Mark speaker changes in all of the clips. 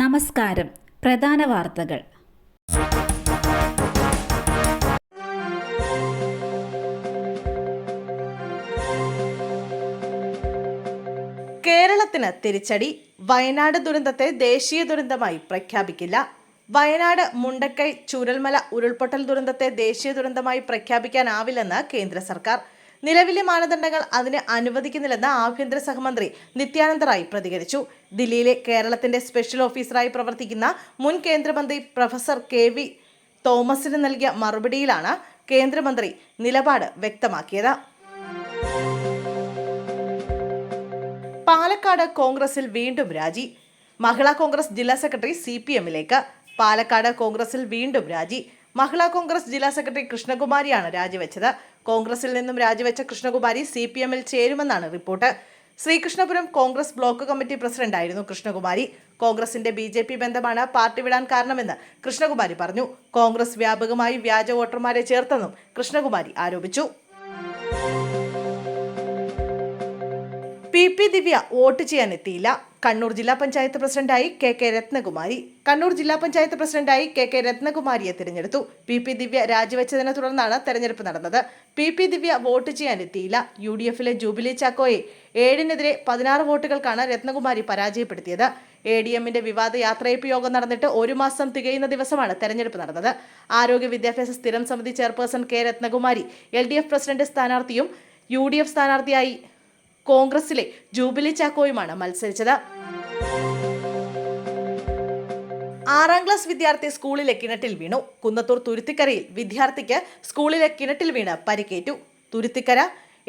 Speaker 1: നമസ്കാരം. പ്രധാന വാർത്തകൾ.
Speaker 2: കേരളത്തിന് തിരിച്ചടി. വയനാട് ദുരന്തത്തെ ദേശീയ ദുരന്തമായി പ്രഖ്യാപിക്കില്ല. വയനാട് മുണ്ടക്കൈ ചൂരൽമല ഉരുൾപൊട്ടൽ ദുരന്തത്തെ ദേശീയ ദുരന്തമായി പ്രഖ്യാപിക്കാനാവില്ലെന്ന് കേന്ദ്ര സർക്കാർ. നിലവിലെ മാനദണ്ഡങ്ങൾ അതിന് അനുവദിക്കുന്നില്ലെന്ന് ആഭ്യന്തര സഹമന്ത്രി നിത്യാനന്ദ റായ് പ്രതികരിച്ചു. ദില്ലിയിലെ കേരളത്തിന്റെ സ്പെഷ്യൽ ഓഫീസറായി പ്രവർത്തിക്കുന്ന മുൻ കേന്ദ്രമന്ത്രി പ്രൊഫസർ കെ വി തോമസിന് നൽകിയ മറുപടിയിലാണ് കേന്ദ്രമന്ത്രി നിലപാട് വ്യക്തമാക്കിയത്. പാലക്കാട് കോൺഗ്രസിൽ വീണ്ടും രാജി. മഹിളാ കോൺഗ്രസ് ജില്ലാ സെക്രട്ടറി സി പി എമ്മിലേക്ക്. പാലക്കാട് കോൺഗ്രസിൽ വീണ്ടും രാജി. മഹിളാ കോൺഗ്രസ് ജില്ലാ സെക്രട്ടറി കൃഷ്ണകുമാരിയാണ് രാജിവെച്ചത്. കോൺഗ്രസിൽ നിന്നും രാജിവെച്ച കൃഷ്ണകുമാരി സി പി എമ്മിൽ ചേരുമെന്നാണ് report. Sreekrishnapuram Congress block committee പ്രസിഡന്റായിരുന്നു Krishnakumari. കോൺഗ്രസിന്റെ ബി ജെ പി ബന്ധമാണ് പാർട്ടി വിടാൻ കാരണമെന്ന് കൃഷ്ണകുമാരി പറഞ്ഞു. കോൺഗ്രസ് വ്യാപകമായി വ്യാജ വോട്ടർമാരെ ചേർത്തെന്നും കൃഷ്ണകുമാരി ആരോപിച്ചു. പി ദിവ്യ വോട്ട് ചെയ്യാൻ എത്തിയില്ല കണ്ണൂർ ജില്ലാ പഞ്ചായത്ത് പ്രസിഡന്റായി കെ കെ രത്നകുമാരി. കണ്ണൂർ ജില്ലാ പഞ്ചായത്ത് പ്രസിഡന്റായി കെ കെ രത്നകുമാരിയെ തിരഞ്ഞെടുത്തു. പി പി ദിവ്യ രാജിവെച്ചതിനെ തുടർന്നാണ് തെരഞ്ഞെടുപ്പ് നടന്നത്. പി പി ദിവ്യ വോട്ട് ചെയ്യാൻ എത്തിയില്ല യു ഡി എഫിലെ ജൂബിലി ചാക്കോയെ ഏഴിനെതിരെ പതിനാറ് വോട്ടുകൾക്കാണ് രത്നകുമാരി പരാജയപ്പെടുത്തിയത്. എ ഡി എമ്മിന്റെ വിവാദ യാത്രയപ്പ് യോഗം നടന്നിട്ട് ഒരു മാസം തികയുന്ന ദിവസമാണ് തെരഞ്ഞെടുപ്പ് നടന്നത്. ആരോഗ്യ വിദ്യാഭ്യാസ സ്ഥിരം സമിതി chairperson K Rathnakumari L D F president സ്ഥാനാർത്ഥിയും യു ഡി എഫ് സ്ഥാനാർത്ഥിയായി കോൺഗ്രസിലെ ജൂബിലി ചാക്കോയുമാണ് മത്സരിച്ചത്. ആറാം ക്ലാസ് വിദ്യാർത്ഥി സ്കൂളിലെ കിണറ്റിൽ വീണു. കുന്നത്തൂർ തുരുത്തിക്കരയിൽ വിദ്യാർത്ഥിക്ക് സ്കൂളിലെ കിണറ്റിൽ വീണ് പരിക്കേറ്റു. Thuruthikkara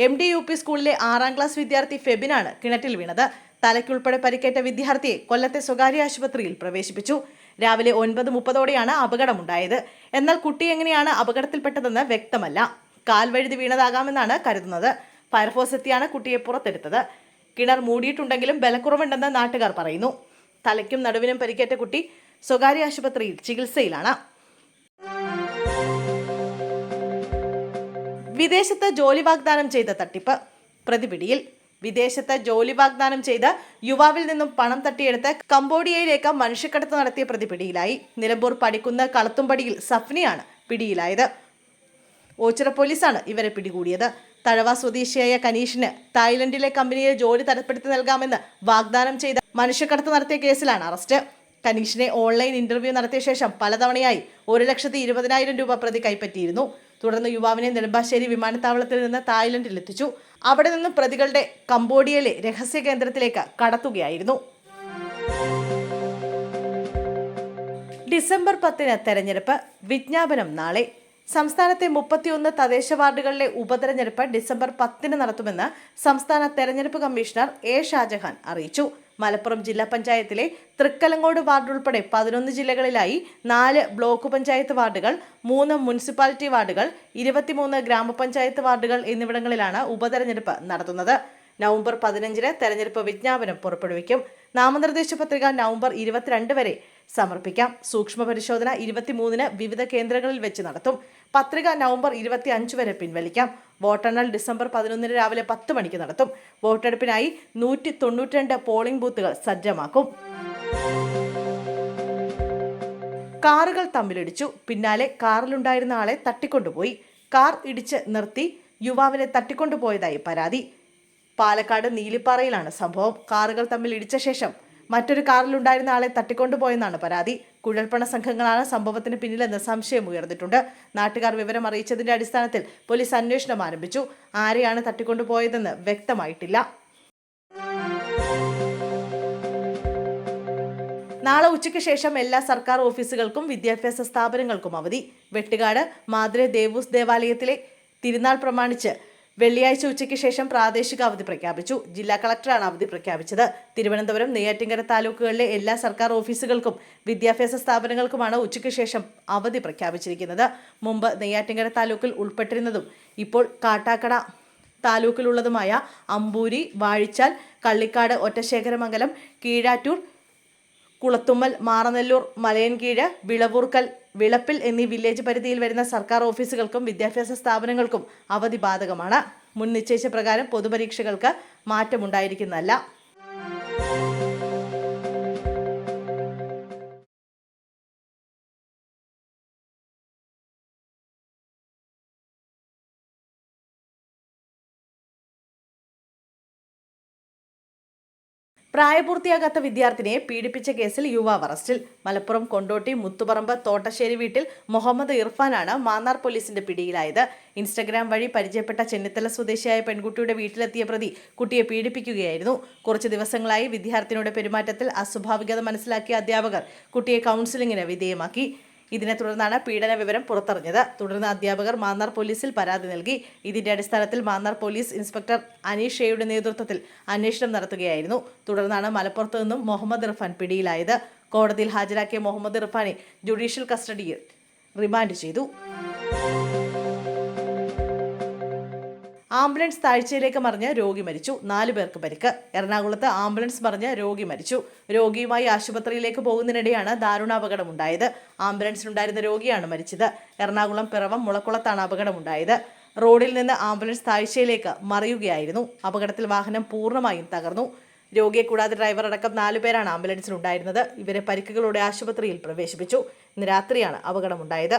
Speaker 2: M D U P സ്കൂളിലെ ആറാം ക്ലാസ് വിദ്യാർത്ഥി ഫെബിനാണ് കിണറ്റിൽ വീണത്. തലയ്ക്കുൾപ്പെടെ പരിക്കേറ്റ വിദ്യാർത്ഥിയെ കൊല്ലത്തെ സ്വകാര്യ ആശുപത്രിയിൽ പ്രവേശിപ്പിച്ചു. രാവിലെ ഒൻപത് മുപ്പതോടെയാണ് അപകടമുണ്ടായത്. എന്നാൽ കുട്ടി എങ്ങനെയാണ് അപകടത്തിൽപ്പെട്ടതെന്ന് വ്യക്തമല്ല. കാൽ വഴുതി വീണതാകാമെന്നാണ് കരുതുന്നത്. ഫയർഫോഴ്സ് എത്തിയാണ് കുട്ടിയെ പുറത്തെടുത്തത്. കിണർ മൂടിയിട്ടുണ്ടെങ്കിലും ബലക്കുറവുണ്ടെന്ന് നാട്ടുകാർ പറയുന്നു. തലയ്ക്കും നടുവിനും പരിക്കേറ്റ കുട്ടി സ്വകാര്യ ആശുപത്രിയിൽ ചികിത്സയിലാണ്. വിദേശത്ത് ജോലി വാഗ്ദാനം ചെയ്ത തട്ടിപ്പ്. പ്രതിപിടിയിൽ വിദേശത്ത് ജോലി വാഗ്ദാനം ചെയ്ത് യുവാവിൽ നിന്നും പണം തട്ടിയെടുത്ത് കംബോഡിയയിലേക്ക് മനുഷ്യക്കടത്ത് നടത്തിയ പ്രതിപിടിയിലായി. നിലമ്പൂർ പടിക്കുന്ന് കളത്തുംപടിയിൽ സഫ്നിയാണ് പിടിയിലായത്. ഓച്ചിറ പോലീസാണ് ഇവരെ പിടികൂടിയത്. തഴവ സ്വദേശിയായ കനീഷിന് തായ്ലൻഡിലെ കമ്പനിയിൽ ജോലി തരപ്പെടുത്തി നൽകാമെന്ന് വാഗ്ദാനം ചെയ്ത മനുഷ്യക്കടത്ത് നടത്തിയ കേസിലാണ് അറസ്റ്റ്. കനീഷിനെ ഓൺലൈൻ ഇന്റർവ്യൂ നടത്തിയ ശേഷം പലതവണയായി ഒരു ലക്ഷത്തി ഇരുപതിനായിരം രൂപ പ്രതി കൈപ്പറ്റിയിരുന്നു. തുടർന്ന് യുവാവിനെ നെടുമ്പാശ്ശേരി വിമാനത്താവളത്തിൽ നിന്ന് തായ്ലൻഡിൽ എത്തിച്ചു. അവിടെ നിന്ന് പ്രതികളുടെ കംബോഡിയയിലെ രഹസ്യ കേന്ദ്രത്തിലേക്ക് കടത്തുകയായിരുന്നു. ഡിസംബർ പത്തിന് തെരഞ്ഞെടുപ്പ്. വിജ്ഞാപനം നാളെ. സംസ്ഥാനത്തെ മുപ്പത്തിയൊന്ന് തദ്ദേശ വാർഡുകളിലെ ഉപതെരഞ്ഞെടുപ്പ് ഡിസംബർ പത്തിന് നടത്തുമെന്ന് സംസ്ഥാന തെരഞ്ഞെടുപ്പ് കമ്മീഷണർ എ ഷാജഹാൻ അറിയിച്ചു. മലപ്പുറം ജില്ലാ പഞ്ചായത്തിലെ തൃക്കലങ്ങോട് വാർഡ് ഉൾപ്പെടെ പതിനൊന്ന് ജില്ലകളിലായി നാല് ബ്ലോക്ക് പഞ്ചായത്ത് വാർഡുകൾ മൂന്ന് മുനിസിപ്പാലിറ്റി വാർഡുകൾ ഇരുപത്തിമൂന്ന് ഗ്രാമപഞ്ചായത്ത് വാർഡുകൾ എന്നിവിടങ്ങളിലാണ് ഉപതെരഞ്ഞെടുപ്പ് നടത്തുന്നത്. നവംബർ പതിനഞ്ചിന് തെരഞ്ഞെടുപ്പ് വിജ്ഞാപനം പുറപ്പെടുവിക്കും. നാമനിർദ്ദേശ പത്രിക നവംബർ ഇരുപത്തിരണ്ട് വരെ സമർപ്പിക്കാം. സൂക്ഷ്മ പരിശോധന ഇരുപത്തിമൂന്നിന് വിവിധ കേന്ദ്രങ്ങളിൽ വെച്ച് നടത്തും. പത്രിക നവംബർ ഇരുപത്തി അഞ്ച് വരെ പിൻവലിക്കാം. വോട്ടെണ്ണൽ ഡിസംബർ പതിനൊന്നിന് രാവിലെ പത്ത് മണിക്ക് നടത്തും. വോട്ടെടുപ്പിനായി നൂറ്റി തൊണ്ണൂറ്റിരണ്ട് പോളിംഗ് ബൂത്തുകൾ സജ്ജമാക്കും. കാറുകൾ തമ്മിലിടിച്ചു. പിന്നാലെ കാറിലുണ്ടായിരുന്ന ആളെ തട്ടിക്കൊണ്ടുപോയി. കാർ ഇടിച്ച് നിർത്തി. യുവാവിനെ തട്ടിക്കൊണ്ടുപോയതായി പരാതി. പാലക്കാട് നീലിപ്പാറയിലാണ് സംഭവം. കാറുകൾ തമ്മിൽ ഇടിച്ച ശേഷം മറ്റൊരു കാറിലുണ്ടായിരുന്ന ആളെ തട്ടിക്കൊണ്ടുപോയെന്നാണ് പരാതി. കുഴൽപ്പണ സംഘങ്ങളാണ് സംഭവത്തിന് പിന്നിലെന്ന് സംശയം ഉയർന്നിട്ടുണ്ട്. നാട്ടുകാർ വിവരം അറിയിച്ചതിന്റെ അടിസ്ഥാനത്തിൽ പോലീസ് അന്വേഷണം ആരംഭിച്ചു. ആരെയാണ് തട്ടിക്കൊണ്ടുപോയതെന്ന് വ്യക്തമായിട്ടില്ല. നാളെ ഉച്ചയ്ക്ക് ശേഷം എല്ലാ സർക്കാർ ഓഫീസുകൾക്കും വിദ്യാഭ്യാസ സ്ഥാപനങ്ങൾക്കും അവധി. വെട്ടുകാട് മാതൃ ദേവൂസ് ദേവാലയത്തിലെ തിരുനാൾ പ്രമാണിച്ച് വെള്ളിയാഴ്ച ഉച്ചയ്ക്ക് ശേഷം പ്രാദേശിക അവധി പ്രഖ്യാപിച്ചു. ജില്ലാ കളക്ടറാണ് അവധി പ്രഖ്യാപിച്ചത്. തിരുവനന്തപുരം നെയ്യാറ്റിങ്കര താലൂക്കുകളിലെ എല്ലാ സർക്കാർ ഓഫീസുകൾക്കും വിദ്യാഭ്യാസ സ്ഥാപനങ്ങൾക്കുമാണ് ഉച്ചയ്ക്ക് ശേഷം അവധി പ്രഖ്യാപിച്ചിരിക്കുന്നത്. മുമ്പ് നെയ്യാറ്റിങ്കര താലൂക്കിൽ ഉൾപ്പെട്ടിരുന്നതും ഇപ്പോൾ കാട്ടാക്കട താലൂക്കിലുള്ളതുമായ അമ്പൂരി വാഴിച്ചാൽ കള്ളിക്കാട് ഒറ്റശേഖരമംഗലം കീഴാറ്റൂർ കുളത്തുമ്മൽ മാറനെല്ലൂർ മലയൻകീഴ് വിളവൂർക്കൽ വിളപ്പിൽ എന്നീ വില്ലേജ് പരിധിയിൽ വരുന്ന സർക്കാർ ഓഫീസുകൾക്കും വിദ്യാഭ്യാസ സ്ഥാപനങ്ങൾക്കും അവധി ബാധകമാണ്. മുൻ നിശ്ചയിച്ച പ്രകാരം പൊതുപരീക്ഷകൾക്ക് മാറ്റമുണ്ടായിരിക്കുന്നതല്ല. പ്രായപൂർത്തിയാകാത്ത വിദ്യാർത്ഥിനിയെ പീഡിപ്പിച്ച കേസിൽ യുവാവ് അറസ്റ്റിൽ. മലപ്പുറം കൊണ്ടോട്ടി മുത്തുപറമ്പ് തോട്ടശ്ശേരി വീട്ടിൽ മുഹമ്മദ് ഇർഫാനാണ് മാന്നാർ പോലീസിന്റെ പിടിയിലായത്. ഇൻസ്റ്റഗ്രാം വഴി പരിചയപ്പെട്ട ചെന്നിത്തല സ്വദേശിയായ പെൺകുട്ടിയുടെ വീട്ടിലെത്തിയ പ്രതി കുട്ടിയെ പീഡിപ്പിക്കുകയായിരുന്നു. കുറച്ച് ദിവസങ്ങളായി വിദ്യാർത്ഥിനിയുടെ പെരുമാറ്റത്തിൽ അസ്വാഭാവികത മനസ്സിലാക്കിയ അധ്യാപകർ കുട്ടിയെ കൗൺസിലിംഗിന് വിധേയമാക്കി. ഇതിനെ തുടർന്നാണ് പീഡന വിവരം പുറത്തറിഞ്ഞത്. തുടർന്ന് അധ്യാപകർ മാന്നാർ പോലീസിൽ പരാതി നൽകി. ഇതിന്റെ അടിസ്ഥാനത്തിൽ മാന്നാർ പോലീസ് ഇൻസ്പെക്ടർ അനീഷ് ഷെയുടെ നേതൃത്വത്തിൽ അന്വേഷണം നടത്തുകയായിരുന്നു. തുടർന്നാണ് മലപ്പുറത്ത് നിന്നും മുഹമ്മദ് ഇർഫാൻ പിടിയിലായത്. കോടതിയിൽ ഹാജരാക്കിയ മുഹമ്മദ് ഇർഫാനെ ജുഡീഷ്യൽ കസ്റ്റഡിയിൽ റിമാൻഡ് ചെയ്തു. ആംബുലൻസ് താഴ്ചയിലേക്ക് മറിഞ്ഞ് രോഗി മരിച്ചു. നാലു പേർക്ക് പരിക്ക്. എറണാകുളത്ത് ആംബുലൻസ് മറിഞ്ഞ് രോഗി മരിച്ചു. രോഗിയുമായി ആശുപത്രിയിലേക്ക് പോകുന്നതിനിടെയാണ് ദാരുണാപകടമുണ്ടായത്. ആംബുലൻസിലുണ്ടായിരുന്ന രോഗിയാണ് മരിച്ചത്. എറണാകുളം പിറവം മുളക്കുളത്താണ് അപകടമുണ്ടായത്. റോഡിൽ നിന്ന് ആംബുലൻസ് താഴ്ചയിലേക്ക് മറിയുകയായിരുന്നു. അപകടത്തിൽ വാഹനം പൂർണമായും തകർന്നു. രോഗിയെ കൂടാതെ ഡ്രൈവർ അടക്കം നാലുപേരാണ് ആംബുലൻസിലുണ്ടായിരുന്നത്. ഇവരെ പരിക്കുകളോടെ ആശുപത്രിയിൽ പ്രവേശിപ്പിച്ചു. ഇന്ന് രാത്രിയാണ് അപകടമുണ്ടായത്.